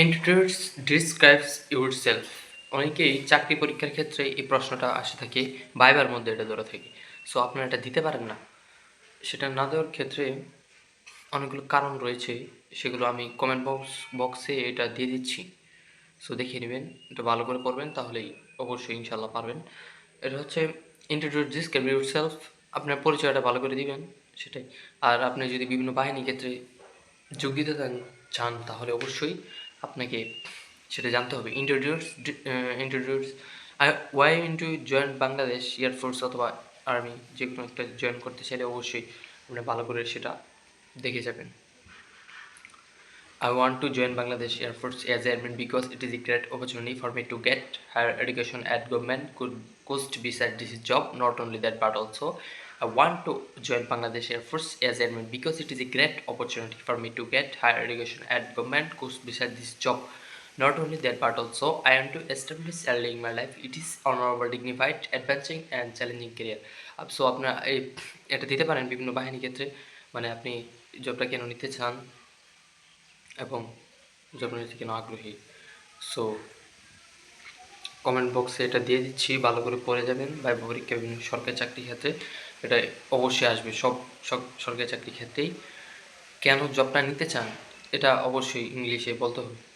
Introduce describes your self অনেকেই চাকরি পরীক্ষার ক্ষেত্রে এই প্রশ্নটা আসে থাকে বাইবার মধ্যে এটা ধরে থাকে। সো আপনারা এটা দিতে পারেন না। সেটা না দেওয়ার ক্ষেত্রে অনেকগুলো কারণ রয়েছে, সেগুলো আমি কমেন্ট বক্স বক্সে এটা দিয়ে দিচ্ছি। সো দেখিয়ে নেবেন, এটা ভালো করে করবেন, তাহলেই অবশ্যই ইনশাল্লাহ পারবেন। এটা হচ্ছে ইন্ট্রোডিউস ডিসক্রাইব ইউর সেলফ আপনার পরিচয়টা ভালো করে দিবেন, সেটাই। আর আপনি যদি বিভিন্ন বাহিনী ক্ষেত্রে যোগ দিতে চান, তাহলে অবশ্যই আপনাকে সেটা জানতে হবে। Introduce introduce why in to join Bangladesh air force অথবা আর্মি যে কোনো একটা জয়েন করতে চাইলে অবশ্যই আপনি ভালো করে সেটা দেখে যাবেন। I want to join Bangladesh air force as airman because it is a great opportunity for me to get higher education at government could cost beside this job not only that but also I want to join Bangladesh Air Force as airman because it is a great opportunity for me to get higher education at government cost beside this job. Not only that, but also I am to establish early in my life. It is honorable, dignified, advancing and challenging career. So আপনার এটা দিতে পারেন বিভিন্ন বাহিনী ক্ষেত্রে মানে আপনি জবটা কেন নিতে চান এবং জবনীতি কেন আগ্রহী সো কমেন্ট বক্সে এটা দিয়ে দিচ্ছি ভালো করে পড়ে যাবেন ভাই পরীক্ষা বিভিন্ন সরকারি চাকরির ক্ষেত্রে এটা অবশ্যই আসবে সব সব সরকারি চাকরির ক্ষেত্রেই। কেন জবটা নিতে চান? এটা অবশ্যই ইংলিশে বলতে হবে।